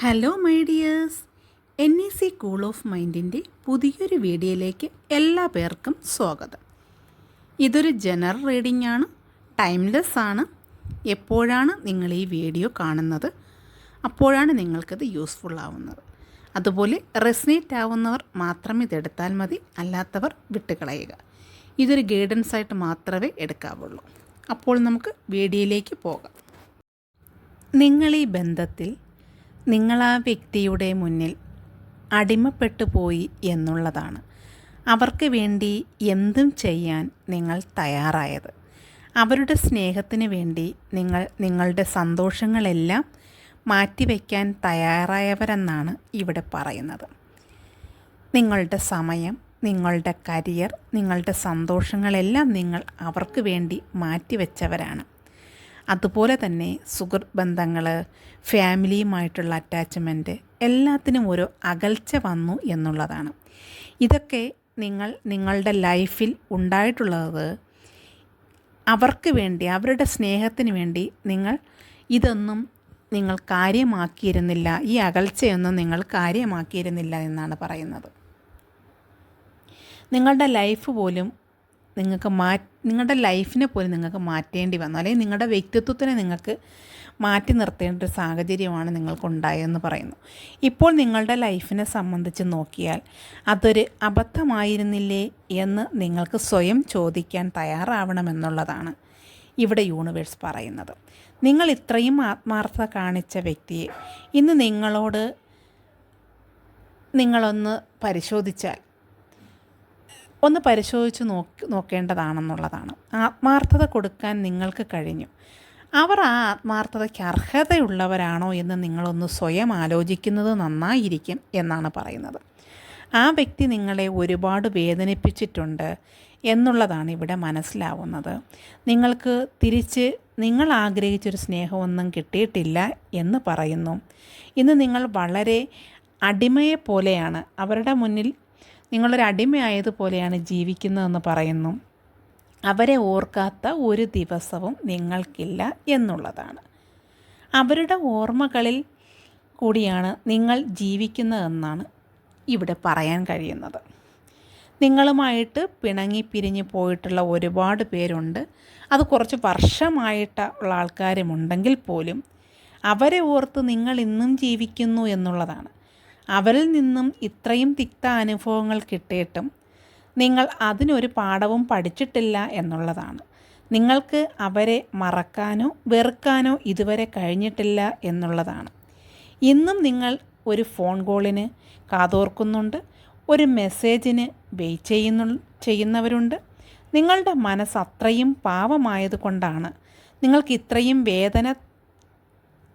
Hello my dears N E C cool of മൈൻഡിന്റെ പുതിയൊരു വീഡിയോയിലേക്ക് എല്ലാ പേർക്കും സ്വാഗതം. ഇതൊരു ജനറൽ റീഡിംഗ് ആണ് ടൈംലെസ് ആണ്. എപ്പോഴാണ് നിങ്ങൾ ഈ വീഡിയോ കാണുന്നത്? അപ്പോഴാണ് നിങ്ങൾക്കത് യൂസ്ഫുൾ ആവുന്നത്. അതുപോലെ റെസിനേറ്റ് ആവുന്നവർ മാത്രം ഇതെടുത്താൽ മതി അല്ലാത്തവർ വിട്ടുകളയുക. ഇതൊരു ഗൈഡൻസ് ആയിട്ട് മാത്രമേ എടുക്കാവുള്ളൂ. അപ്പോൾ നമുക്ക് വീഡിയോയിലേക്ക് പോകാം. നിങ്ങൾ ഈ ബന്ധത്തിൽ നിങ്ങൾ ആ വ്യക്തിയുടെ മുന്നിൽ അടിമപ്പെട്ടു പോയി എന്നുള്ളതാണ്. അവർക്ക് വേണ്ടി എന്തും ചെയ്യാൻ നിങ്ങൾ തയ്യാറായത്. അവരുടെ സ്നേഹത്തിന് വേണ്ടി നിങ്ങൾ നിങ്ങളുടെ സന്തോഷങ്ങളെല്ലാം മാറ്റിവെക്കാൻ തയ്യാറായവരെന്നാണ് ഇവിടെ പറയുന്നത്. നിങ്ങളുടെ സമയം നിങ്ങളുടെ കരിയർ നിങ്ങളുടെ സന്തോഷങ്ങളെല്ലാം നിങ്ങൾ അവർക്ക് വേണ്ടി മാറ്റിവെച്ചവരാണ്. അതുപോലെ തന്നെ സുഹൃത്ത് ബന്ധങ്ങൾ ഫാമിലിയുമായിട്ടുള്ള അറ്റാച്ച്മെന്റ് എല്ലാത്തിനും ഒരു അകൽച്ച വന്നു എന്നുള്ളതാണ്. ഇതൊക്കെ നിങ്ങൾ നിങ്ങളുടെ ലൈഫിൽ ഉണ്ടായിട്ടുള്ളത് അവർക്ക് വേണ്ടി അവരുടെ സ്നേഹത്തിന് വേണ്ടി നിങ്ങൾ ഇതൊന്നും നിങ്ങൾ കാര്യമാക്കിയിരുന്നില്ല. ഈ അകൽച്ചയൊന്നും നിങ്ങൾ കാര്യമാക്കിയിരുന്നില്ല എന്നാണ് പറയുന്നത്. നിങ്ങളുടെ ലൈഫ് പോലും നിങ്ങൾക്ക് മാ നിങ്ങളുടെ ലൈഫിനെ പോലും നിങ്ങൾക്ക് മാറ്റേണ്ടി വന്നു. അല്ലെങ്കിൽ നിങ്ങളുടെ വ്യക്തിത്വത്തിനെ നിങ്ങൾക്ക് മാറ്റി നിർത്തേണ്ട ഒരു സാഹചര്യമാണ് നിങ്ങൾക്കുണ്ടായതെന്ന് പറയുന്നു. ഇപ്പോൾ നിങ്ങളുടെ ലൈഫിനെ സംബന്ധിച്ച് നോക്കിയാൽ അതൊരു അബദ്ധമായിരുന്നില്ലേ എന്ന് നിങ്ങൾക്ക് സ്വയം ചോദിക്കാൻ തയ്യാറാവണമെന്നുള്ളതാണ് ഇവിടെ യൂണിവേഴ്സ് പറയുന്നത്. നിങ്ങൾ ഇത്രയും ആത്മാർത്ഥത കാണിച്ച വ്യക്തിയെ ഇന്ന് നിങ്ങളോട് നിങ്ങളൊന്ന് പരിശോധിച്ചാൽ ഒന്ന് പരിശോധിച്ച് നോക്കി നോക്കേണ്ടതാണെന്നുള്ളതാണ്. ആത്മാർത്ഥത കൊടുക്കാൻ നിങ്ങൾക്ക് കഴിഞ്ഞു. അവർ ആ ആത്മാർത്ഥതയ്ക്ക് അർഹതയുള്ളവരാണോ എന്ന് നിങ്ങളൊന്ന് സ്വയം ആലോചിക്കുന്നത് നന്നായിരിക്കും എന്നാണ് പറയുന്നത്. ആ വ്യക്തി നിങ്ങളെ ഒരുപാട് വേദനിപ്പിച്ചിട്ടുണ്ട് എന്നുള്ളതാണ് ഇവിടെ മനസ്സിലാവുന്നത്. നിങ്ങൾക്ക് തിരിച്ച് നിങ്ങൾ ആഗ്രഹിച്ചൊരു സ്നേഹമൊന്നും കിട്ടിയിട്ടില്ല എന്ന് പറയുന്നു. ഇന്ന് നിങ്ങൾ വളരെ അടിമയെ പോലെയാണ് അവരുടെ മുന്നിൽ നിങ്ങളൊരു അടിമയായതുപോലെയാണ് ജീവിക്കുന്നതെന്ന് പറയുന്നു. അവരെ ഓർക്കാത്ത ഒരു ദിവസവും നിങ്ങൾക്കില്ല എന്നുള്ളതാണ്. അവരുടെ ഓർമ്മകളിൽ കൂടിയാണ് നിങ്ങൾ ജീവിക്കുന്നതെന്നാണ് ഇവിടെ പറയാൻ കഴിയുന്നത്. നിങ്ങളുമായിട്ട് പിണങ്ങി പിരിഞ്ഞ് പോയിട്ടുള്ള ഒരുപാട് പേരുണ്ട്. അത് കുറച്ച് വർഷമായിട്ടുള്ള ആൾക്കാരുമുണ്ടെങ്കിൽ പോലും അവരെ ഓർത്ത് നിങ്ങൾ ഇന്നും ജീവിക്കുന്നു എന്നുള്ളതാണ്. അവരിൽ നിന്നും ഇത്രയും തിക്ത അനുഭവങ്ങൾ കിട്ടിയിട്ടും നിങ്ങൾ അതിനൊരു പാഠവും പഠിച്ചിട്ടില്ല എന്നുള്ളതാണ്. നിങ്ങൾക്ക് അവരെ മറക്കാനോ വെറുക്കാനോ ഇതുവരെ കഴിഞ്ഞിട്ടില്ല എന്നുള്ളതാണ്. ഇന്നും നിങ്ങൾ ഒരു ഫോൺ കോളിന് കാതോർക്കുന്നുണ്ട് ഒരു മെസ്സേജിന് വെയിറ്റ് ചെയ്യുന്നു ചെയ്യുന്നവരുണ്ട്. നിങ്ങളുടെ മനസ്സ് അത്രയും പാവമായതുകൊണ്ടാണ് നിങ്ങൾക്ക് ഇത്രയും വേദന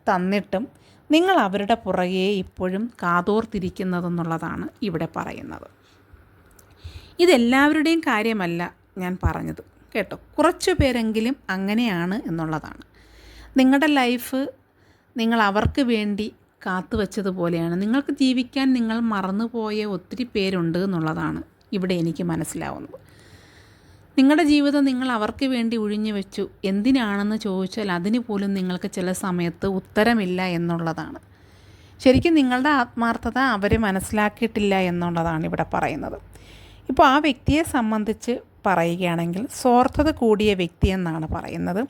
തന്നിട്ടും നിങ്ങൾ അവരുടെ പുറകെ ഇപ്പോഴും കാതോർത്തിരിക്കുന്നതെന്നുള്ളതാണ് ഇവിടെ പറയുന്നത്. ഇതെല്ലാവരുടെയും കാര്യമല്ല ഞാൻ പറഞ്ഞത്. കേട്ടോ? കുറച്ച് പേരെങ്കിലും അങ്ങനെയാണ് എന്നുള്ളതാണ്. നിങ്ങളുടെ ലൈഫ് നിങ്ങൾ അവർക്ക് വേണ്ടി കാത്തു വച്ചതുപോലെയാണ്. നിങ്ങൾക്ക് ജീവിക്കാൻ നിങ്ങൾ മറന്നുപോയ ഒത്തിരി പേരുണ്ട് എന്നുള്ളതാണ് ഇവിടെ എനിക്ക് മനസ്സിലാവുന്നത്. നിങ്ങളുടെ ജീവിതം നിങ്ങൾ അവർക്ക് വേണ്ടി ഒഴിഞ്ഞു വെച്ചു. എന്തിനാണെന്ന് ചോദിച്ചാൽ അതിന് പോലും നിങ്ങൾക്ക് ചില സമയത്ത് ഉത്തരമില്ല എന്നുള്ളതാണ്. ശരിക്കും നിങ്ങളുടെ ആത്മാർത്ഥത അവർ മനസ്സിലാക്കിയിട്ടില്ല എന്നുള്ളതാണ് ഇവിടെ പറയുന്നത്. ഇപ്പോൾ ആ വ്യക്തിയെ സംബന്ധിച്ച് പറയുകയാണെങ്കിൽ സ്വാർത്ഥത കൂടിയ വ്യക്തി എന്നാണ് പറയുന്നത്.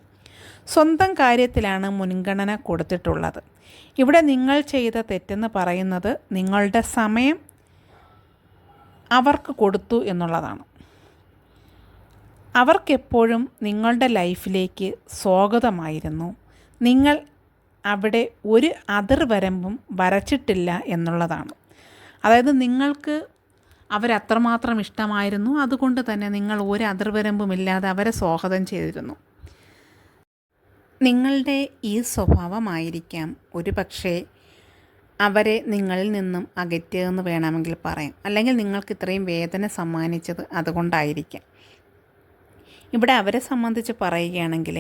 സ്വന്തം കാര്യത്തിലാണ് മുൻഗണന കൊടുത്തിട്ടുള്ളത്. ഇവിടെ നിങ്ങൾ ചെയ്ത തെറ്റെന്ന് പറയുന്നത് നിങ്ങളുടെ സമയം അവർക്ക് കൊടുത്തു എന്നുള്ളതാണ്. അവർക്കെപ്പോഴും നിങ്ങളുടെ ലൈഫിലേക്ക് സ്വാഗതമായിരുന്നു. നിങ്ങൾ അവിടെ ഒരു അതിർവരമ്പും വരച്ചിട്ടില്ല എന്നുള്ളതാണ്. അതായത് നിങ്ങൾക്ക് അവരത്രമാത്രം ഇഷ്ടമായിരുന്നു. അതുകൊണ്ട് തന്നെ നിങ്ങൾ ഒരു അതിർവരമ്പുമില്ലാതെ അവരെ സ്വാഗതം ചെയ്തിരുന്നു. നിങ്ങളുടെ ഈ സ്വഭാവമായിരിക്കാം ഒരു പക്ഷേ അവരെ നിങ്ങളിൽ നിന്നും അകറ്റുകയെന്ന് വേണമെങ്കിൽ പറയാം. അല്ലെങ്കിൽ നിങ്ങൾക്ക് ഇത്രയും വേദന സമ്മാനിച്ചത് അതുകൊണ്ടായിരിക്കാം. ഇവിടെ അവരെ സംബന്ധിച്ച് പറയുകയാണെങ്കിൽ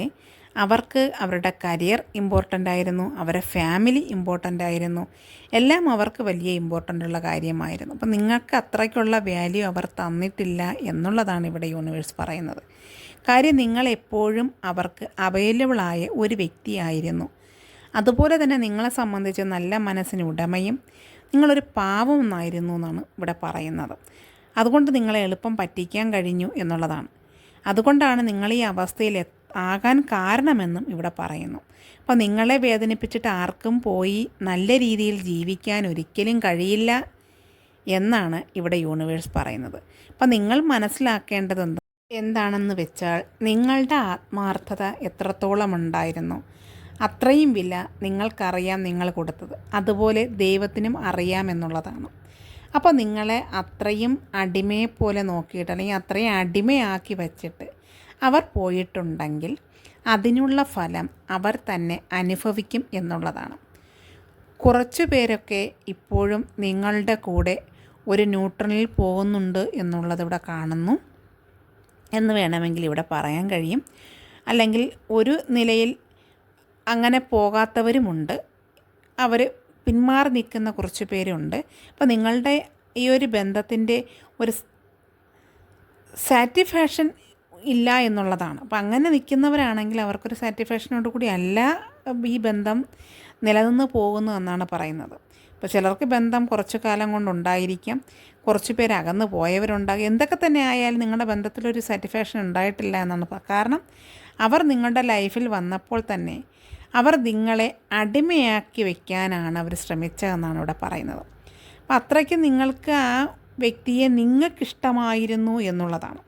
അവർക്ക് അവരുടെ കരിയർ ഇമ്പോർട്ടന്റ് ആയിരുന്നു അവരുടെ ഫാമിലി ഇമ്പോർട്ടന്റ് ആയിരുന്നു എല്ലാം അവർക്ക് വലിയ ഇമ്പോർട്ടന്റ് ഉള്ള കാര്യമായിരുന്നു. അപ്പം നിങ്ങൾക്ക് അത്രയ്ക്കുള്ള വാല്യൂ അവർ തന്നിട്ടില്ല എന്നുള്ളതാണ് ഇവിടെ യൂണിവേഴ്സ് പറയുന്നത്. കാര്യം നിങ്ങൾ എപ്പോഴും അവർക്ക് അവൈലബിളായ ഒരു വ്യക്തിയായിരുന്നു. അതുപോലെ തന്നെ നിങ്ങളെ സംബന്ധിച്ച് നല്ല മനസ്സിന് ഉടമയും നിങ്ങളൊരു പാവമെന്നായിരുന്നു എന്നാണ് ഇവിടെ പറയുന്നത്. അതുകൊണ്ട് നിങ്ങളെ എളുപ്പം പറ്റിക്കാൻ കഴിഞ്ഞു എന്നുള്ളതാണ്. അതുകൊണ്ടാണ് നിങ്ങൾ ഈ അവസ്ഥയിൽ ആകാൻ കാരണമെന്നും ഇവിടെ പറയുന്നു. അപ്പോൾ നിങ്ങളെ വേദനിപ്പിച്ചിട്ട് ആർക്കും പോയി നല്ല രീതിയിൽ ജീവിക്കാൻ ഒരിക്കലും കഴിയില്ല എന്നാണ് ഇവിടെ യൂണിവേഴ്സ് പറയുന്നത്. അപ്പോൾ നിങ്ങൾ മനസ്സിലാക്കേണ്ടത് എന്താണെന്ന് വെച്ചാൽ നിങ്ങളുടെ ആത്മാർത്ഥത എത്രത്തോളം ഉണ്ടായിരുന്നു? അത്രയും വില നിങ്ങൾക്കറിയാം നിങ്ങൾ കൊടുത്തത്. അതുപോലെ ദൈവത്തിനും അറിയാമെന്നുള്ളതാണ് അപ്പോൾ നിങ്ങളെ അത്രയും അടിമയെ പോലെ നോക്കിയിട്ട് അല്ലെങ്കിൽ അത്രയും അടിമയാക്കി വച്ചിട്ട് അവർ പോയിട്ടുണ്ടെങ്കിൽ അതിനുള്ള ഫലം അവർ തന്നെ അനുഭവിക്കും എന്നുള്ളതാണ്. കുറച്ചു പേരൊക്കെ ഇപ്പോഴും നിങ്ങളുടെ കൂടെ ഒരു ന്യൂട്രലിൽ പോകുന്നുണ്ട് എന്നുള്ളത് ഇവിടെ കാണുന്നു എന്ന് വേണമെങ്കിൽ ഇവിടെ പറയാൻ കഴിയും. അല്ലെങ്കിൽ ഒരു നിലയിൽ അങ്ങനെ പോകാത്തവരുമുണ്ട്. അവർ പിന്മാറി നിൽക്കുന്ന കുറച്ച് പേരുണ്ട്. അപ്പോൾ നിങ്ങളുടെ ഈ ഒരു ബന്ധത്തിന്റെ ഒരു സാറ്റിസ്ഫാക്ഷൻ ഇല്ല എന്നുള്ളതാണ്. അപ്പോൾ അങ്ങനെ നിൽക്കുന്നവരാണെങ്കിൽ അവർക്കൊരു സാറ്റിസ്ഫാക്ഷനോട് കൂടി അല്ല ഈ ബന്ധം നിലനിന്ന് പോകുന്നു എന്നാണ് പറയുന്നത്. ഇപ്പോൾ ചിലർക്ക് ബന്ധം കുറച്ച് കാലം കൊണ്ടുണ്ടായിരിക്കാം കുറച്ച് പേര് അകന്ന് പോയവരുണ്ടാകും. എന്തൊക്കെ തന്നെ ആയാലും നിങ്ങളുടെ ബന്ധത്തിലൊരു സാറ്റിസ്ഫാക്ഷൻ ഉണ്ടായിട്ടില്ല എന്നാണ് കാരണം അവർ നിങ്ങളുടെ ലൈഫിൽ വന്നപ്പോൾ തന്നെ അവർ നിങ്ങളെ അടിമയാക്കി വയ്ക്കാനാണ് അവർ ശ്രമിച്ചതെന്നാണ് ഇവിടെ പറയുന്നത്. അപ്പം അത്രയ്ക്ക് നിങ്ങൾക്ക് ആ വ്യക്തിയെ നിങ്ങൾക്കിഷ്ടമായിരുന്നു എന്നുള്ളതാണ്.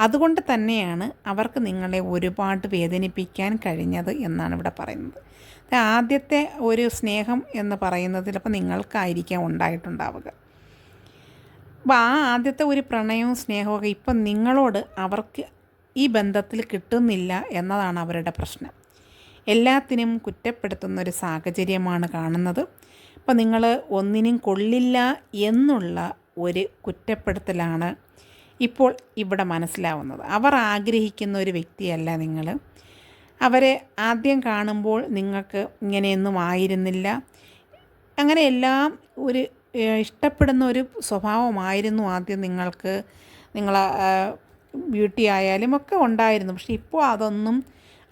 അതുകൊണ്ട് തന്നെയാണ് അവർക്ക് നിങ്ങളെ ഒരുപാട് വേദനിപ്പിക്കാൻ കഴിഞ്ഞത് എന്നാണ് ഇവിടെ പറയുന്നത്. ആദ്യത്തെ ഒരു സ്നേഹം എന്ന് പറയുന്നത് ചിലപ്പോൾ നിങ്ങൾക്കായിരിക്കാം ഉണ്ടായിട്ടുണ്ടാവുക. അപ്പോൾ ആ ആദ്യത്തെ ഒരു പ്രണയവും സ്നേഹമൊക്കെ ഇപ്പം നിങ്ങളോട് അവർക്ക് ഈ ബന്ധത്തിൽ കിട്ടുന്നില്ല എന്നതാണ് അവരുടെ പ്രശ്നം. എല്ലാത്തിനും കുറ്റപ്പെടുത്തുന്ന ഒരു സാഹചര്യമാണ് കാണുന്നത്. അപ്പം നിങ്ങൾ ഒന്നിനും കൊള്ളില്ല എന്നുള്ള ഒരു കുറ്റപ്പെടുത്തലാണ് ഇപ്പോൾ ഇവിടെ മനസ്സിലാവുന്നത്. അവർ ആഗ്രഹിക്കുന്ന ഒരു വ്യക്തിയല്ല നിങ്ങൾ അവരെ ആദ്യം കാണുമ്പോൾ നിങ്ങൾക്ക് ഇങ്ങനെയൊന്നും ആയിരുന്നില്ല. അങ്ങനെ എല്ലാം ഒരു ഇഷ്ടപ്പെടുന്ന ഒരു സ്വഭാവമായിരുന്നു ആദ്യം നിങ്ങൾക്ക് നിങ്ങളെ ബ്യൂട്ടി ആയാലും ഒക്കെ ഉണ്ടായിരുന്നു. പക്ഷെ ഇപ്പോൾ അതൊന്നും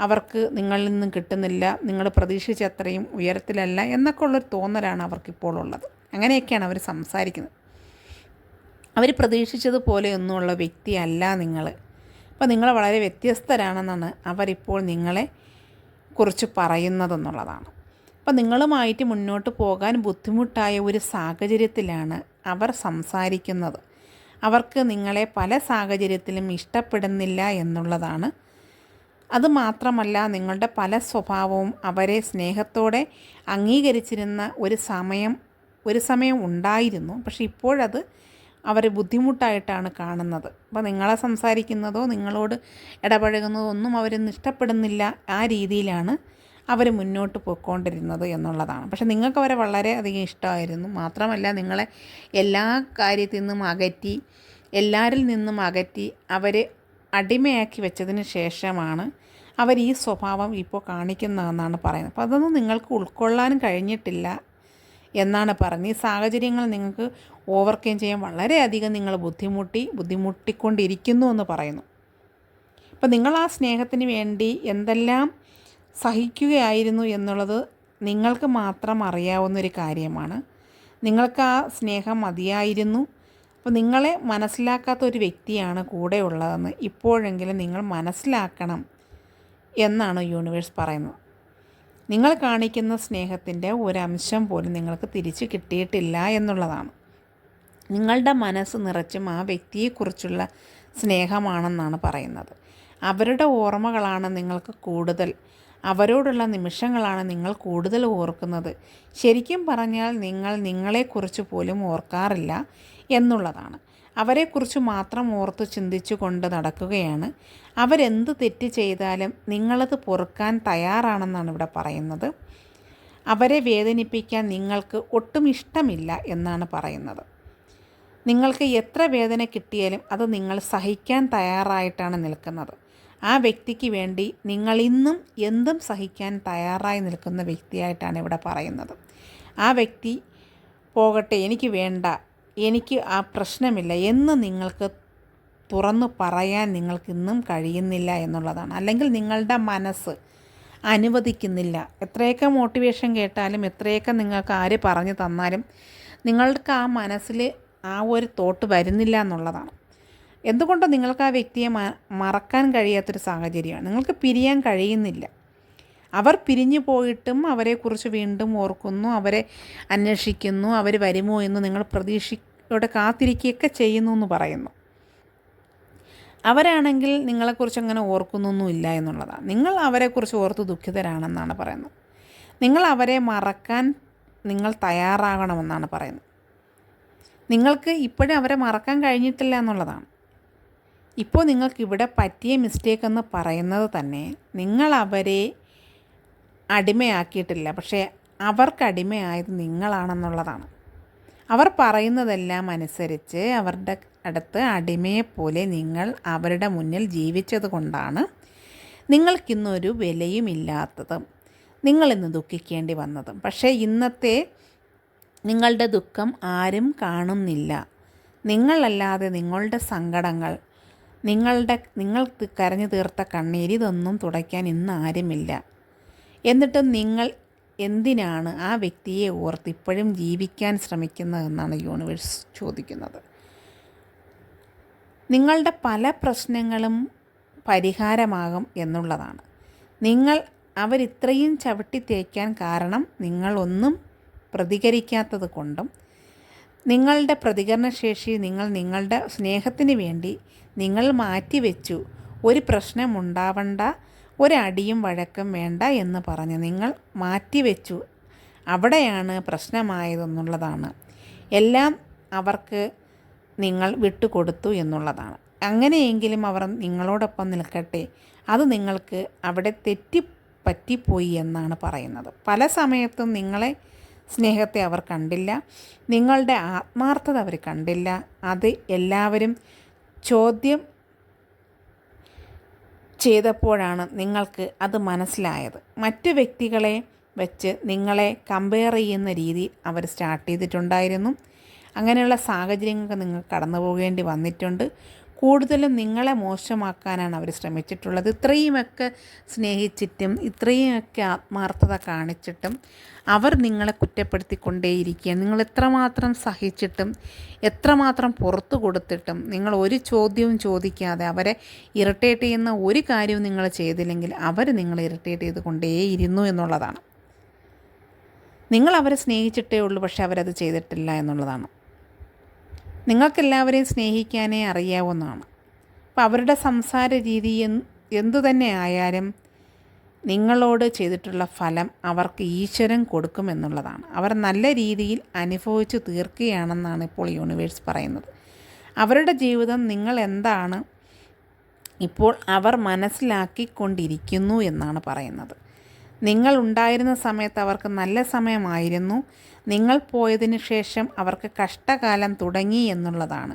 അവർക്ക് നിങ്ങളിൽ നിന്നും കിട്ടുന്നില്ല നിങ്ങൾ പ്രതീക്ഷിച്ച അത്രയും ഉയരത്തിലല്ല എന്നൊക്കെ ഉള്ളൊരു തോന്നലാണ് അവർക്കിപ്പോൾ ഉള്ളത്. അങ്ങനെയൊക്കെയാണ് അവർ സംസാരിക്കുന്നത്. അവർ പ്രതീക്ഷിച്ചതുപോലെയൊന്നുമുള്ള വ്യക്തിയല്ല നിങ്ങൾ. അപ്പോൾ നിങ്ങൾ വളരെ വ്യത്യസ്തരാണെന്നാണ് അവരിപ്പോൾ നിങ്ങളെ കുറിച്ച് പറയുന്നതെന്നുള്ളതാണ്. അപ്പോൾ നിങ്ങളുമായിട്ട് മുന്നോട്ട് പോകാൻ ബുദ്ധിമുട്ടായ ഒരു സാഹചര്യത്തിലാണ് അവർ സംസാരിക്കുന്നത്. അവർക്ക് നിങ്ങളെ പല സാഹചര്യത്തിലും ഇഷ്ടപ്പെടുന്നില്ല എന്നുള്ളതാണ് അതുമാത്രമല്ല നിങ്ങളുടെ പല സ്വഭാവവും അവരെ സ്നേഹത്തോടെ അംഗീകരിച്ചിരുന്ന ഒരു സമയം ഒരു സമയം ഉണ്ടായിരുന്നു. പക്ഷെ ഇപ്പോഴത് അവർ ബുദ്ധിമുട്ടായിട്ടാണ് കാണുന്നത്. അപ്പോൾ നിങ്ങളെ സംസാരിക്കുന്നതോ നിങ്ങളോട് ഇടപഴകുന്നതോ ഒന്നും അവരൊന്നും ഇഷ്ടപ്പെടുന്നില്ല ആ രീതിയിലാണ് അവർ മുന്നോട്ട് പോയിക്കൊണ്ടിരുന്നത് എന്നുള്ളതാണ്. പക്ഷെ നിങ്ങൾക്ക് അവരെ വളരെയധികം ഇഷ്ടമായിരുന്നു. മാത്രമല്ല നിങ്ങളെ എല്ലാ കാര്യത്തിൽ നിന്നും അകറ്റി എല്ലാവരിൽ നിന്നും അകറ്റി അവരെ അടിമയാക്കി വെച്ചതിന് ശേഷമാണ് അവർ ഈ സ്വഭാവം ഇപ്പോൾ കാണിക്കുന്നതെന്നാണ് പറയുന്നത്. അപ്പോൾ അതൊന്നും നിങ്ങൾക്ക് ഉൾക്കൊള്ളാനും കഴിഞ്ഞിട്ടില്ല എന്നാണ് പറഞ്ഞത് ഈ സാഹചര്യങ്ങൾ നിങ്ങൾക്ക് ഓവർകം ചെയ്യാൻ വളരെയധികം നിങ്ങൾ ബുദ്ധിമുട്ടി ബുദ്ധിമുട്ടിക്കൊണ്ടിരിക്കുന്നു എന്ന് പറയുന്നു. അപ്പോൾ നിങ്ങൾ ആ സ്നേഹത്തിന് വേണ്ടി എന്തെല്ലാം സഹിക്കുകയായിരുന്നു എന്നുള്ളത് നിങ്ങൾക്ക് മാത്രം അറിയാവുന്ന ഒരു കാര്യമാണ്. നിങ്ങൾക്ക് ആ സ്നേഹം മതിയായിരുന്നു. അപ്പോൾ നിങ്ങളെ മനസ്സിലാക്കാത്ത ഒരു വ്യക്തിയാണ് കൂടെ ഉള്ളതെന്ന് ഇപ്പോഴെങ്കിലും നിങ്ങൾ മനസ്സിലാക്കണം. എന്നാണ് യൂണിവേഴ്സ് പറയുന്നത്. നിങ്ങൾ കാണിക്കുന്ന സ്നേഹത്തിന്റെ ഒരംശം പോലും നിങ്ങൾക്ക് തിരിച്ച് കിട്ടിയിട്ടില്ല എന്നുള്ളതാണ്. നിങ്ങളുടെ മനസ്സ് നിറച്ചും ആ വ്യക്തിയെക്കുറിച്ചുള്ള സ്നേഹമാണെന്നാണ് പറയുന്നത്. അവരുടെ ഓർമ്മകളാണ് നിങ്ങൾക്ക് കൂടുതൽ. അവരോടുള്ള നിമിഷങ്ങളാണ് നിങ്ങൾ കൂടുതൽ ഓർക്കുന്നത്. ശരിക്കും പറഞ്ഞാൽ നിങ്ങൾ നിങ്ങളെക്കുറിച്ച് പോലും ഓർക്കാറില്ല എന്നുള്ളതാണ്. അവരെക്കുറിച്ച് മാത്രം ഓർത്ത് ചിന്തിച്ചു കൊണ്ട് നടക്കുകയാണ് അവരെന്ത് തെറ്റ് ചെയ്താലും നിങ്ങളത് പൊറുക്കാൻ തയ്യാറാണെന്നാണ് ഇവിടെ പറയുന്നത്. അവരെ വേദനിപ്പിക്കാൻ നിങ്ങൾക്ക് ഒട്ടും ഇഷ്ടമില്ല എന്നാണ് പറയുന്നത്. നിങ്ങൾക്ക് എത്ര വേദന കിട്ടിയാലും അത് നിങ്ങൾ സഹിക്കാൻ തയ്യാറായിട്ടാണ് നിൽക്കുന്നത്. ആ വ്യക്തിക്ക് വേണ്ടി നിങ്ങൾ ഇന്നും എന്തും സഹിക്കാൻ തയ്യാറായി നിൽക്കുന്ന വ്യക്തിയായിട്ടാണ് ഇവിടെ പറയുന്നത്. ആ വ്യക്തി പോകട്ടെ എനിക്ക് വേണ്ട എനിക്ക് ആ പ്രശ്നമില്ല എന്ന് നിങ്ങൾക്ക് തുറന്നു പറയാൻ നിങ്ങൾക്കിന്നും കഴിയുന്നില്ല എന്നുള്ളതാണ്. അല്ലെങ്കിൽ നിങ്ങളുടെ മനസ്സ് അനുവദിക്കുന്നില്ല. എത്രയൊക്കെ മോട്ടിവേഷൻ കേട്ടാലും എത്രയൊക്കെ നിങ്ങൾക്ക് ആര് പറഞ്ഞു തന്നാലും നിങ്ങൾക്ക് ആ മനസ്സിൽ ആ ഒരു തോട്ട് വരുന്നില്ല എന്നുള്ളതാണ്. എന്തുകൊണ്ട് നിങ്ങൾക്ക് ആ വ്യക്തിയെ മറക്കാൻ കഴിയാത്തൊരു സാഹചര്യമാണ്. നിങ്ങൾക്ക് പിരിയാൻ കഴിയുന്നില്ല. അവർ പിരിഞ്ഞു പോയിട്ടും അവരെക്കുറിച്ച് വീണ്ടും ഓർക്കുന്നു അവരെ അന്വേഷിക്കുന്നു അവർ വരുമോ എന്ന് നിങ്ങൾ പ്രതീക്ഷയോടെ കാത്തിരിക്കുകയൊക്കെ ചെയ്യുന്നു എന്ന് പറയുന്നു. അവരാണെങ്കിൽ നിങ്ങളെക്കുറിച്ച് അങ്ങനെ ഓർക്കുന്നൊന്നുമില്ല എന്നുള്ളതാണ്. നിങ്ങൾ അവരെക്കുറിച്ച് ഓർത്ത് ദുഃഖിതരാണെന്നാണ് പറയുന്നത്. നിങ്ങൾ അവരെ മറക്കാൻ നിങ്ങൾ തയ്യാറാകണമെന്നാണ് പറയുന്നത്. നിങ്ങൾക്ക് ഇപ്പോഴും അവരെ മറക്കാൻ കഴിഞ്ഞിട്ടില്ല എന്നുള്ളതാണ്. ഇപ്പോൾ നിങ്ങൾക്ക് ഇവിടെ പറ്റിയ മിസ്റ്റേക്ക് എന്ന് പറയുന്നത് തന്നെ നിങ്ങൾ അവരെ അടിമയാക്കിയിട്ടില്ല. പക്ഷേ അവർക്ക് അടിമയായത് നിങ്ങളാണെന്നുള്ളതാണ്. അവർ പറയുന്നതെല്ലാം അനുസരിച്ച് അവരുടെ അടുത്ത് അടിമയെപ്പോലെ നിങ്ങൾ അവരുടെ മുന്നിൽ ജീവിച്ചത് കൊണ്ടാണ് നിങ്ങൾക്കിന്നൊരു വിലയുമില്ലാത്തതും നിങ്ങളിന്ന് ദുഃഖിക്കേണ്ടി വന്നതും. പക്ഷേ ഇന്നത്തെ നിങ്ങളുടെ ദുഃഖം ആരും കാണുന്നില്ല. നിങ്ങളല്ലാതെ നിങ്ങളുടെ സങ്കടങ്ങൾ നിങ്ങളുടെ നിങ്ങൾ കരഞ്ഞു തീർത്ത കണ്ണീര് ഇതൊന്നും തുടയ്ക്കാൻ ഇന്ന് ആരുമില്ല. എന്നിട്ടും നിങ്ങൾ എന്തിനാണ് ആ വ്യക്തിയെ ഓർത്ത് ഇപ്പോഴും ജീവിക്കാൻ ശ്രമിക്കുന്നതെന്നാണ് യൂണിവേഴ്സ് ചോദിക്കുന്നത്. നിങ്ങളുടെ പല പ്രശ്നങ്ങളും പരിഹാരമാകും എന്നുള്ളതാണ്. നിങ്ങൾ അവരിത്രയും ചവിട്ടി തേക്കാൻ കാരണം നിങ്ങളൊന്നും പ്രതികരിക്കാത്തത് കൊണ്ടും നിങ്ങളുടെ പ്രതികരണശേഷി നിങ്ങൾ നിങ്ങളുടെ സ്നേഹത്തിന് വേണ്ടി നിങ്ങൾ മാറ്റിവെച്ചു. ഒരു പ്രശ്നം പ്രശ്നമുണ്ടാവണ്ട ഒരടിയും വഴക്കും വേണ്ട എന്ന് പറഞ്ഞ് നിങ്ങൾ മാറ്റിവെച്ചു. അവിടെയാണ് പ്രശ്നമായതെന്നുള്ളതാണ്. എല്ലാം അവർക്ക് നിങ്ങൾ വിട്ടുകൊടുത്തു എന്നുള്ളതാണ്. അങ്ങനെയെങ്കിലും അവർ നിങ്ങളോടൊപ്പം നിൽക്കട്ടെ. അത് നിങ്ങൾക്ക് അവിടെ തെറ്റി പറ്റിപ്പോയി എന്നാണ് പറയുന്നത്. പല സമയത്തും നിങ്ങളെ സ്നേഹത്തെ അവർ കണ്ടില്ല. നിങ്ങളുടെ ആത്മാർത്ഥത അവർ കണ്ടില്ല. അത് എല്ലാവരും ചോദ്യം ചെയ്തപ്പോഴാണ് നിങ്ങൾക്ക് അത് മനസ്സിലായത്. മറ്റു വ്യക്തികളെ വെച്ച് നിങ്ങളെ കമ്പയർ ചെയ്യുന്ന രീതി അവർ സ്റ്റാർട്ട് ചെയ്തിട്ടുണ്ടായിരുന്നു. അങ്ങനെയുള്ള സാഹചര്യങ്ങൾക്ക് നിങ്ങൾ കടന്നു പോകേണ്ടി വന്നിട്ടുണ്ട്. കൂടുതലും നിങ്ങളെ മോശമാക്കാനാണ് അവർ ശ്രമിച്ചിട്ടുള്ളത്. ഇത്രയുമൊക്കെ സ്നേഹിച്ചിട്ടും ഇത്രയുമൊക്കെ ആത്മാർത്ഥത കാണിച്ചിട്ടും അവർ നിങ്ങളെ കുറ്റപ്പെടുത്തിക്കൊണ്ടേയിരിക്കുക നിങ്ങൾ എത്രമാത്രം സഹിച്ചിട്ടും എത്രമാത്രം പുറത്തു കൊടുത്തിട്ടും നിങ്ങൾ ഒരു ചോദ്യവും ചോദിക്കാതെ അവരെ ഇറിറ്റേറ്റ് ചെയ്യുന്ന ഒരു കാര്യവും നിങ്ങൾ ചെയ്തില്ലെങ്കിൽ അവർ നിങ്ങളെ ഇറിറ്റേറ്റ് ചെയ്ത് കൊണ്ടേയിരുന്നു എന്നുള്ളതാണ്. നിങ്ങൾ അവരെ സ്നേഹിച്ചിട്ടേ ഉള്ളൂ പക്ഷെ അവരത് ചെയ്തിട്ടില്ല എന്നുള്ളതാണ്. നിങ്ങൾക്കെല്ലാവരെയും സ്നേഹിക്കാനേ അറിയാവുന്നതാണ്. അപ്പം അവരുടെ സംസാര രീതി എന്തു തന്നെ ആയാലും നിങ്ങളോട് ചെയ്തിട്ടുള്ള ഫലം അവർക്ക് ഈശ്വരൻ കൊടുക്കുമെന്നുള്ളതാണ് അവർ നല്ല രീതിയിൽ അനുഭവിച്ചു തീർക്കുകയാണെന്നാണ് ഇപ്പോൾ യൂണിവേഴ്സ് പറയുന്നത്. അവരുടെ ജീവിതം നിങ്ങൾ എന്താണ് ഇപ്പോൾ അവർ മനസ്സിലാക്കിക്കൊണ്ടിരിക്കുന്നു എന്നാണ് പറയുന്നത്. നിങ്ങൾ ഉണ്ടായിരുന്ന സമയത്ത് അവർക്ക് നല്ല സമയമായിരുന്നു. നിങ്ങൾ പോയതിനു ശേഷം അവർക്ക് കഷ്ടകാലം തുടങ്ങി എന്നുള്ളതാണ്.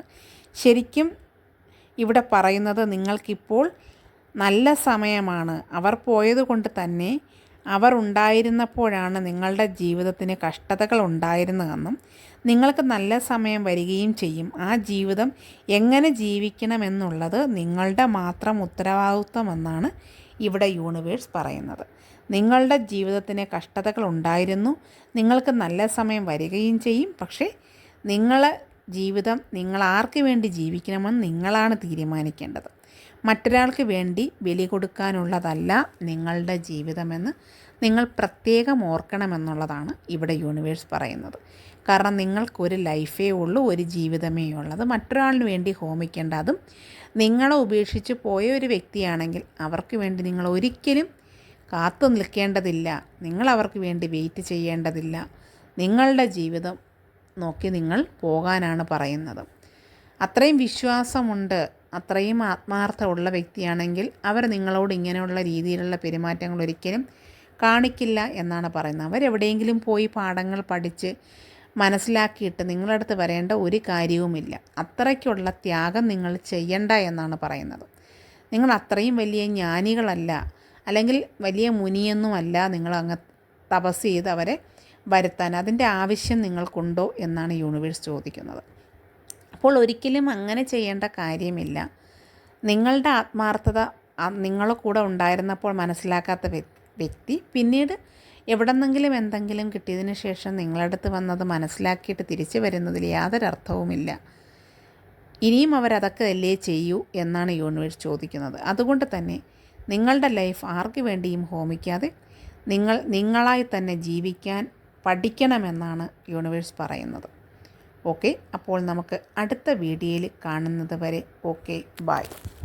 ശരിക്കും ഇവിടെ പറയുന്നത് നിങ്ങൾക്കിപ്പോൾ നല്ല സമയമാണ്. അവർ പോയതുകൊണ്ട് തന്നെ അവർ ഉണ്ടായിരുന്നപ്പോഴാണ് നിങ്ങളുടെ ജീവിതത്തിന് കഷ്ടതകൾ ഉണ്ടായിരുന്നതെന്നും നിങ്ങൾക്ക് നല്ല സമയം വരികയും ചെയ്യും. ആ ജീവിതം എങ്ങനെ ജീവിക്കണമെന്നുള്ളത് നിങ്ങളുടെ മാത്രം ഉത്തരവാദിത്വമെന്നാണ് ഇവിടെ യൂണിവേഴ്സ് പറയുന്നത്. നിങ്ങളുടെ ജീവിതത്തിന് കഷ്ടതകൾ ഉണ്ടായിരുന്നു. നിങ്ങൾക്ക് നല്ല സമയം വരികയും ചെയ്യും. പക്ഷേ നിങ്ങളെ ജീവിതം നിങ്ങൾ ആർക്ക് വേണ്ടി ജീവിക്കണമെന്ന് നിങ്ങളാണ് തീരുമാനിക്കേണ്ടത്. മറ്റൊരാൾക്ക് വേണ്ടി ബലി കൊടുക്കാനുള്ളതല്ല നിങ്ങളുടെ ജീവിതമെന്ന് നിങ്ങൾ പ്രത്യേകം ഓർക്കണമെന്നുള്ളതാണ് ഇവിടെ യൂണിവേഴ്സ് പറയുന്നത്. കാരണം നിങ്ങൾക്കൊരു ലൈഫേ ഉള്ളൂ ഒരു ജീവിതമേ ഉള്ളത് മറ്റൊരാളിന് വേണ്ടി ഹോമിക്കേണ്ട അതും നിങ്ങളെ ഉപേക്ഷിച്ച് പോയ ഒരു വ്യക്തിയാണെങ്കിൽ അവർക്ക് വേണ്ടി നിങ്ങൾ ഒരിക്കലും കാത്തു നിൽക്കേണ്ടതില്ല. നിങ്ങളവർക്ക് വേണ്ടി വെയിറ്റ് ചെയ്യേണ്ടതില്ല. നിങ്ങളുടെ ജീവിതം നോക്കി നിങ്ങൾ പോകാനാണ് പറയുന്നത്. അത്രയും വിശ്വാസമുണ്ട് അത്രയും ആത്മാർത്ഥമുള്ള വ്യക്തിയാണെങ്കിൽ അവർ നിങ്ങളോട് ഇങ്ങനെയുള്ള രീതിയിലുള്ള പെരുമാറ്റങ്ങൾ ഒരിക്കലും കാണിക്കില്ല എന്നാണ് പറയുന്നത്. അവരെവിടെയെങ്കിലും പോയി പാഠങ്ങൾ പഠിച്ച് മനസ്സിലാക്കിയിട്ട് നിങ്ങളടുത്ത് വരേണ്ട ഒരു കാര്യവുമില്ല. അത്രയ്ക്കുള്ള ത്യാഗം നിങ്ങൾ ചെയ്യണ്ട എന്നാണ് പറയുന്നത്. നിങ്ങൾ അത്രയും വലിയ ജ്ഞാനികളല്ല. അല്ലെങ്കിൽ വലിയ മുനിയൊന്നുമല്ല നിങ്ങൾ അങ്ങ് തപസ് ചെയ്ത് അവരെ വരുത്താൻ. അതിന്റെ ആവശ്യം നിങ്ങൾക്കുണ്ടോ എന്നാണ് യൂണിവേഴ്സ് ചോദിക്കുന്നത്. അപ്പോൾ ഒരിക്കലും അങ്ങനെ ചെയ്യേണ്ട കാര്യമില്ല. നിങ്ങളുടെ ആത്മാർത്ഥത നിങ്ങൾ കൂടെ ഉണ്ടായിരുന്നപ്പോൾ മനസ്സിലാക്കാത്ത വ്യക്തി പിന്നീട് എവിടെന്നെങ്കിലും എന്തെങ്കിലും കിട്ടിയതിന് ശേഷം നിങ്ങളടുത്ത് വന്നത് മനസ്സിലാക്കിയിട്ട് തിരിച്ചു വരുന്നതിൽ യാതൊരു അർത്ഥവുമില്ല. ഇനിയും അവരതൊക്കെ അല്ലേ ചെയ്യൂ എന്നാണ് യൂണിവേഴ്സ് ചോദിക്കുന്നത്. അതുകൊണ്ട് തന്നെ നിങ്ങളുടെ ലൈഫ് ആർക്ക് വേണ്ടിയും ഹോമിക്കാതെ നിങ്ങൾ നിങ്ങളായി തന്നെ ജീവിക്കാൻ പഠിക്കണമെന്നാണ് യൂണിവേഴ്സ് പറയുന്നത്. ഓക്കെ അപ്പോൾ നമുക്ക് അടുത്ത വീഡിയോയിൽ കാണുന്നത് വരെ ഓക്കെ ബായ്